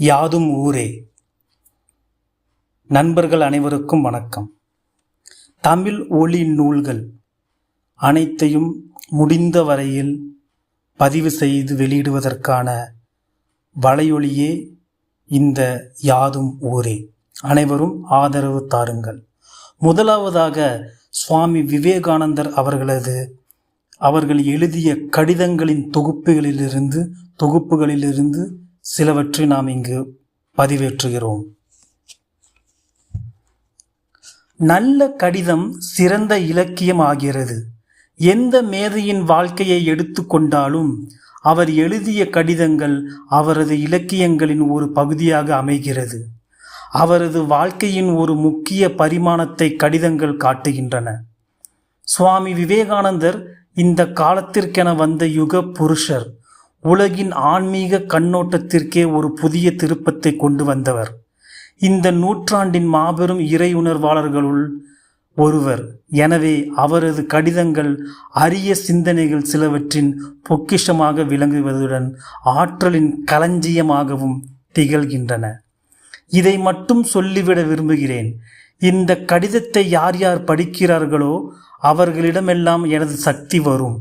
யாதும் ஊரே. நண்பர்கள் அனைவருக்கும் வணக்கம். தமிழ் ஒளி நூல்கள் அனைத்தையும் முடிந்த வரையில் பதிவு செய்து வெளியிடுவதற்கான வலையொலியே இந்த யாதும் ஊரே. அனைவரும் ஆதரவு தாருங்கள். முதலாவதாக சுவாமி விவேகானந்தர் அவர்களது அவர்கள் எழுதிய கடிதங்களின் தொகுப்புகளிலிருந்து தொகுப்புகளிலிருந்து சிலவற்றை நாம் இங்கு பதிவேற்றுகிறோம். நல்ல கடிதம் சிறந்த இலக்கியம் ஆகிறது. எந்த மேதையின் வாழ்க்கையை எடுத்துக்கொண்டாலும் அவர் எழுதிய கடிதங்கள் அவரது இலக்கியங்களின் ஒரு பகுதியாக அமைகிறது. அவரது வாழ்க்கையின் ஒரு முக்கிய பரிமாணத்தை கடிதங்கள் காட்டுகின்றன. சுவாமி விவேகானந்தர் இந்த காலத்திற்கென வந்த யுக புருஷர் உலகின் ஆன்மீக கண்ணோட்டத்திற்கே ஒரு புதிய திருப்பத்தை கொண்டு வந்தவர். இந்த நூற்றாண்டின் மாபெரும் இறை உணர்வாளர்களுள் ஒருவர். எனவே அவரது கடிதங்கள் அரிய சிந்தனைகள் சிலவற்றின் பொக்கிஷமாக விளங்குவதுடன் ஆற்றலின் களஞ்சியமாகவும் திகழ்கின்றன. இதை மட்டும் சொல்லிவிட விரும்புகிறேன். இந்த கடிதத்தை யார் யார் படிக்கிறார்களோ அவர்களிடமெல்லாம் எனது சக்தி வரும்.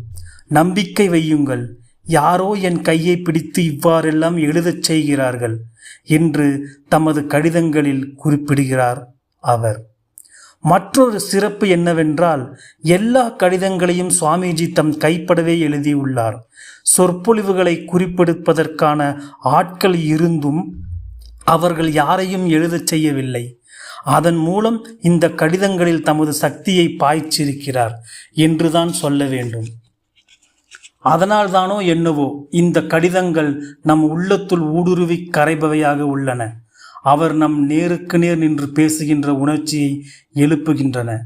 நம்பிக்கை வையுங்கள். யாரோ என் கையை பிடித்து இவ்வாறெல்லாம் எழுதச் செய்கிறார்கள் என்று தமது கடிதங்களில் குறிப்பிடுகிறார் அவர். மற்றொரு சிறப்பு என்னவென்றால் எல்லா கடிதங்களையும் சுவாமிஜி தம் கைப்படவே எழுதியுள்ளார். சொற்பொழிவுகளை குறிப்பெடுப்பதற்கான ஆட்கள் இருந்தும் அவர்கள் யாரையும் எழுதச் செய்யவில்லை. அதன் மூலம் இந்த கடிதங்களில் தமது சக்தியை பாய்ச்சிருக்கிறார் என்றுதான் சொல்ல வேண்டும். அதனால்தானோ என்னவோ இந்த கடிதங்கள் நம் உள்ளத்துள் ஊடுருவி கரைபவையாக உள்ளன. அவர் நம் நேருக்கு நேர் நின்று பேசுகின்ற உணர்ச்சியை எழுப்புகின்றன.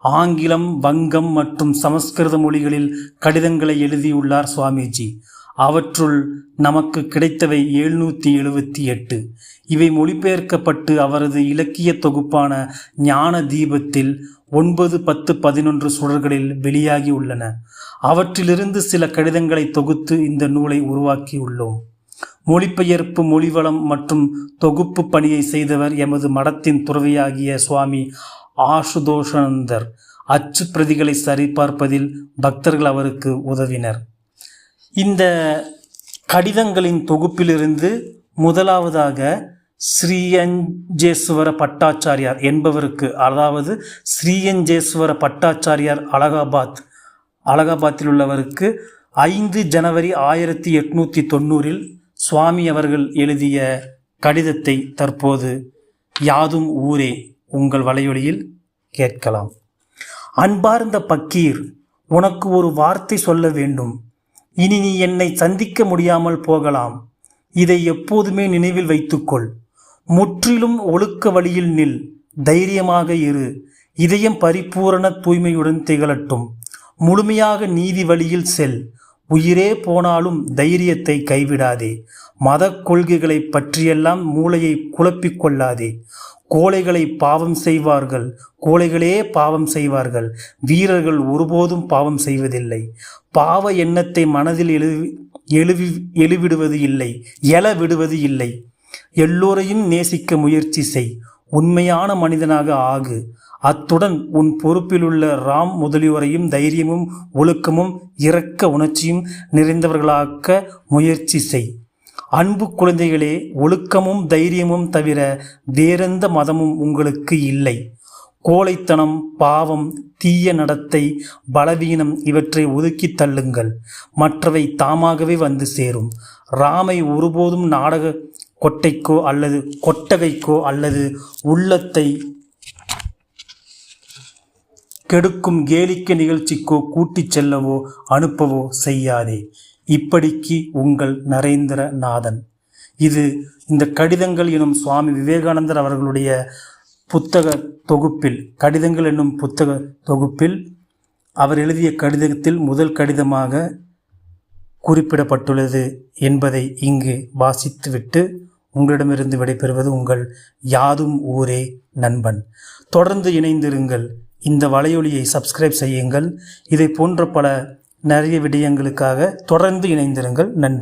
ஆங்கிலம் வங்கம் மற்றும் சமஸ்கிருத மொழிகளில் கடிதங்களை எழுதியுள்ளார் சுவாமிஜி. அவற்றுள் நமக்கு கிடைத்தவை எழுநூற்றி எழுபத்தி எட்டு. இவை மொழிபெயர்க்கப்பட்டு அவரது இலக்கிய தொகுப்பான ஞான தீபத்தில் ஒன்பது பத்து பதினொன்று சுடர்களில் வெளியாகி உள்ளன. அவற்றிலிருந்து சில கடிதங்களை தொகுத்து இந்த நூலை உருவாக்கியுள்ளோம். மொழிபெயர்ப்பு மொழிவளம் மற்றும் தொகுப்பு பணியை செய்தவர் எமது மடத்தின் துறவியாகிய சுவாமி ஆசுதோஷானந்தர். அச்சு பிரதிகளை சரிபார்ப்பதில் பக்தர்கள் அவருக்கு உதவினர். இந்த கடிதங்களின் தொகுப்பிலிருந்து முதலாவதாக ஸ்ரீயஞ்சேஸ்வர பட்டாச்சாரியார் என்பவருக்கு அதாவது ஸ்ரீயஞ்சேஸ்வர பட்டாச்சாரியார் அலகாபாத் அலகாபாத்தில் உள்ளவருக்கு ஐந்து ஜனவரி ஆயிரத்தி எட்நூற்றி தொண்ணூறில் சுவாமி அவர்கள் எழுதிய கடிதத்தை தற்போது யாதும் ஊரே உங்கள் வலையொலியில் கேட்கலாம். அன்பார்ந்த பக்கீர் உனக்கு ஒரு வார்த்தை சொல்ல வேண்டும். இனி நீ என்னை சந்திக்க முடியாமல் போகலாம். இதை எப்போதுமே நினைவில் வைத்துக்கொள். முற்றிலும் ஒழுக்க வழியில் நில் தைரியமாக இரு. இதயம் பரிபூரண தூய்மையுடன் திகழட்டும். முழுமையாக நீதி வழியில் செல். உயிரே போனாலும் தைரியத்தை கைவிடாதே. மத கொள்கைகளை பற்றியெல்லாம் மூளையை குழப்பிக் கொள்ளாதே. கோழைகளை பாவம் செய்வார்கள். கோழைகளே பாவம் செய்வார்கள். வீரர்கள் ஒருபோதும் பாவம் செய்வதில்லை. பாவ எண்ணத்தை மனதில் எழுவி எழுவி எழுவிடுவது இல்லை. எழ விடுவது இல்லை. எல்லோரையும் நேசிக்க முயற்சி செய். உண்மையான மனிதனாக ஆகு. அத்துடன் உன் பொறுப்பிலுள்ள ராம் முதலியோரையும் தைரியமும் ஒழுக்கமும் இரக்க உணர்ச்சியும் நிறைந்தவர்களாக்க முயற்சி செய். அன்பு குழந்தைகளே ஒழுக்கமும் தைரியமும் தவிர வேறெந்த மதமும் உங்களுக்கு இல்லை. கோழைத்தனம் பாவம் தீய நடத்தை பலவீனம் இவற்றை ஒதுக்கி தள்ளுங்கள். மற்றவை தாமாகவே வந்து சேரும். ராமை ஒருபோதும் நாடக கொட்டைக்கோ அல்லது கொட்டகைக்கோ அல்லது உள்ளத்தை கெடுக்கும் கேலிக்க நிகழ்ச்சிக்கோ கூட்டிச் செல்லவோ அனுப்பவோ செய்யாதே. இப்படிக்கு உங்கள் நரேந்திரநாதன். இது இந்த கடிதங்கள் எனும் சுவாமி விவேகானந்தர் அவர்களுடைய புத்தக தொகுப்பில் கடிதங்கள் என்னும் புத்தக தொகுப்பில் அவர் எழுதிய கடிதத்தில் முதல் கடிதமாக குறிப்பிடப்பட்டுள்ளது என்பதை இங்கு வாசித்துவிட்டு உங்களிடமிருந்து விடைபெறுவது உங்கள் யாதும் ஊரே நண்பன். தொடர்ந்து இணைந்திருங்கள். இந்த வலையொலியை சப்ஸ்கிரைப் செய்யுங்கள். இதை போன்ற பல நிறைய விடயங்களுக்காக தொடர்ந்து இணைந்திருங்கள். நன்றி.